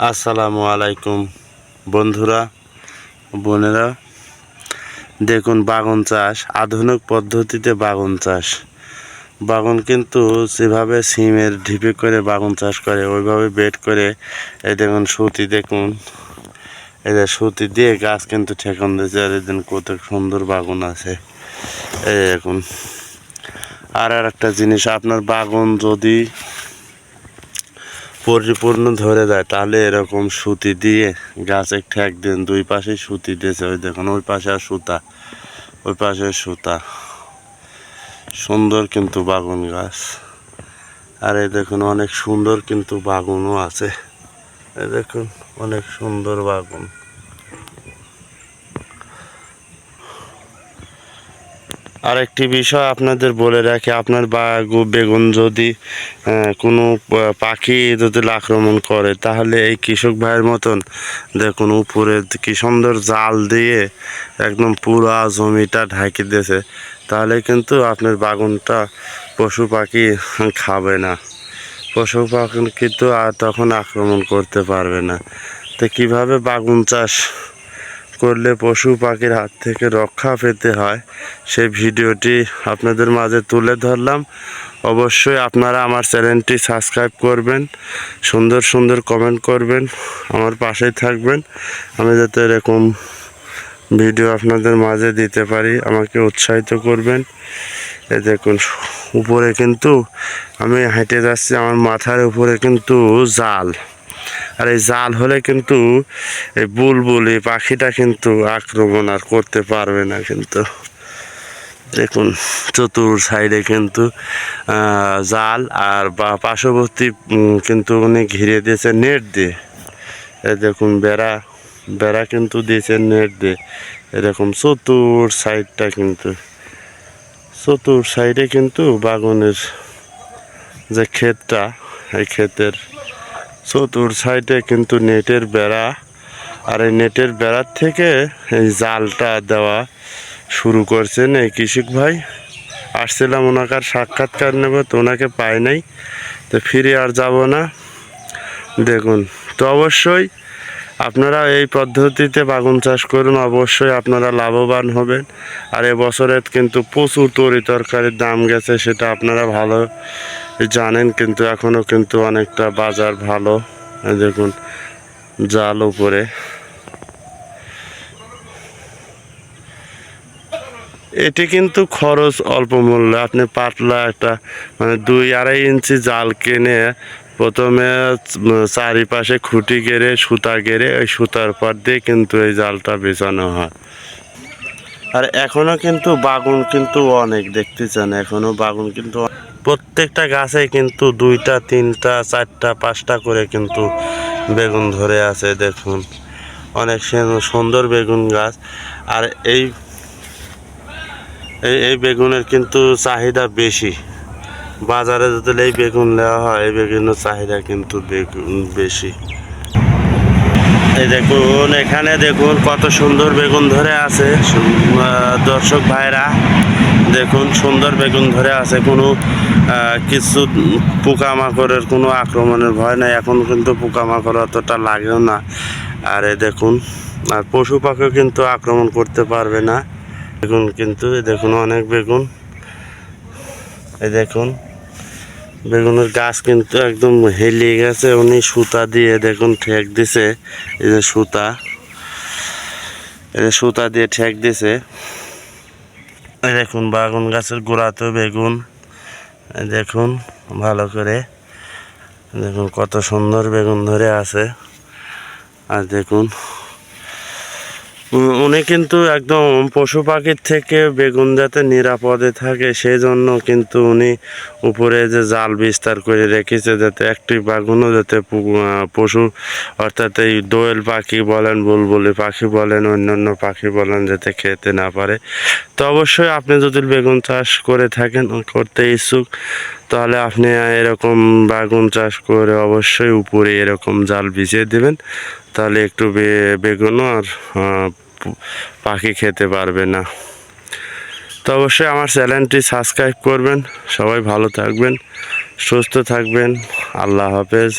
আসসালামু আলাইকুম বন্ধুরা, বোনেরা। দেখুন, বাগান চাষ, আধুনিক পদ্ধতিতে বাগান চাষ। বাগান কিন্তু যেভাবে সিমের ঢিপে করে বাগান চাষ করে, ওইভাবে বেড করে, এই দেখুন, সুতি দেখুন। এদের সুতি দিয়ে গাছ কিন্তু ঠেকান দিয়েছে আর এদিন কত সুন্দর বাগান আছে। এই দেখুন। আর আর একটা জিনিস, আপনার বাগান যদি পরিপূর্ণ ধরে যায়। তাহলে এরকম সুতি দিয়ে গাছে ঠেক দিন, দুই পাশে সুতি দিয়েছে। ওই দেখুন, ওই পাশে আর সুতা, ওই পাশে সুতা। সুন্দর কিন্তু বাগুন গাছ। আর এই দেখুন, অনেক সুন্দর কিন্তু বাগুনও আছে। এই দেখুন, অনেক সুন্দর বাগুন। আর একটি বিষয় আপনাদের বলে রাখি, আপনার বাগু বেগুন যদি কোনো পাখি যদি আক্রমণ করে, তাহলে এই কৃষক ভাইয়ের মতন দেখুন উপরে কি সুন্দর জাল দিয়ে একদম পুরা জমিটা ঢাকি দিয়েছে, তাহলে কিন্তু আপনার বাগুনটা পশু পাখি খাবে না। পশু পাখি কিন্তু আর তখন আক্রমণ করতে পারবে না। তো কীভাবে বাগুন চাষ করলে পশু পাখির হাত থেকে রক্ষা পেতে হয়। সেই ভিডিওটি আপনাদের মাঝে তুলে ধরলাম। অবশ্যই আপনারা আমার চ্যানেলটি সাবস্ক্রাইব করবেন, সুন্দর সুন্দর কমেন্ট করবেন, আমার পাশেই থাকবেন। আমি যাতে এরকম ভিডিও আপনাদের মাঝে দিতে পারি, আমাকে উৎসাহিত করবেন। এ দেখুন, উপরে কিন্তু আমি হেঁটে যাচ্ছি, আমার মাথার উপরে কিন্তু জাল। আর এই জাল হলে কিন্তু এই বুলবুল পাখিটা কিন্তু আক্রমণ আর করতে পারবে না কিন্তু। দেখুন, চতুর সাইডে কিন্তু জাল আর বা পার্শ্ববর্তী কিন্তু উনি ঘিরে দিয়েছে নেট দিয়ে। দেখুন, বেড়া বেড়া কিন্তু দিয়েছে নেট দিয়ে। এরকম চতুর সাইডটা কিন্তু, চতুর সাইডে কিন্তু বাগানের যে ক্ষেতটা, এই ক্ষেতের চতুর সাইডে কিন্তু নেটের বেড়া। আর এই নেটের বেড়ার থেকে এই জালটা দেওয়া শুরু করছেন এই কৃষক ভাই। আসছিলাম ওনাকার সাক্ষাৎকার নেব, তো ওনাকে পাই নাই, তো ফিরে আর যাব না। দেখুন, তো অবশ্যই আপনারা এই পদ্ধতিতে বাগুন চাষ করুন, অবশ্যই আপনারা লাভবান হবেন। আর এবছরে কিন্তু প্রচুর তরি তরকারির দাম গেছে, সেটা আপনারা ভালো জানেন, কিন্তু এখনও কিন্তু অনেকটা বাজার ভালো। দেখুন, জাল উপরে। এটি কিন্তু খরচ অল্প মূল্য। আপনি পাতলা একটা মানে দুই আড়াই ইঞ্চি জাল কিনে প্রথমে চারিপাশে খুঁটি গেড়ে, সুতা গেড়ে, ওই সুতার পর দিয়ে কিন্তু এই জালটা বেচানো হয়। আর এখনও কিন্তু বাগুন কিন্তু অনেক দেখতেছেন এখনও বাগুন কিন্তু প্রত্যেকটা গাছে কিন্তু দুইটা, তিনটা, চারটা, পাঁচটা করে কিন্তু বেগুন ধরে আছে, দেখুন। অনেক সুন্দর বেগুন গাছ। আর এই এই বেগুনের কিন্তু চাহিদা বেশি। বাজারে যদি এই বেগুন নেওয়া হয়, এই বেগুনের চাহিদা কিন্তু বেগুন বেশি। এই দেখুন, এখানে দেখুন কত সুন্দর বেগুন ধরে আছে। দর্শক ভাইরা, দেখুন, সুন্দর বেগুন ধরে আছে। কোনো কিছু পোকামাকড়ের কোনো আক্রমণের ভয় নাই। এখন কিন্তু পোকামাকড় অতটা লাগেও না। আর এ দেখুন, আর পশু পাখিও কিন্তু আক্রমণ করতে পারবে না। বেগুন কিন্তু এ দেখুন অনেক বেগুন। এ দেখুন, বেগুনের গাছ কিন্তু একদম হেলিয়ে গেছে। উনি সুতা দিয়ে দেখুন ঠেক দিছে। এই যে সুতা, এই যে সুতা দিয়ে ঠেক দিছে। দেখুন, বাগুন গাছের গোড়াতেও বেগুন। দেখুন ভালো করে। দেখুন কত সুন্দর বেগুন ধরে আছে। আর দেখুন উনি কিন্তু একদম পশু পাখির থেকে বেগুন যাতে নিরাপদে থাকে সেই জন্য কিন্তু উনি উপরে যে জাল বিস্তার করে রেখেছে যাতে একটি বাগুনও যাতে পশু অর্থাৎ এই দোয়েল পাখি বলেন, বুলবুলি পাখি বলেন, অন্যান্য পাখি বলেন যাতে খেতে না পারে। তো অবশ্যই আপনি যদি বেগুন চাষ করে থাকেন, করতে ইচ্ছুক, তাহলে আপনি এরকম বাগুন চাষ করে অবশ্যই উপরে এরকম জাল বিছিয়ে দেবেন। তাহলে একটু বেগুনও আর পাখি খেতে পারবে না। তো অবশ্যই আমার চ্যানেলটি সাবস্ক্রাইব করবেন। সবাই ভালো থাকবেন, সুস্থ থাকবেন। আল্লাহ হাফেজ।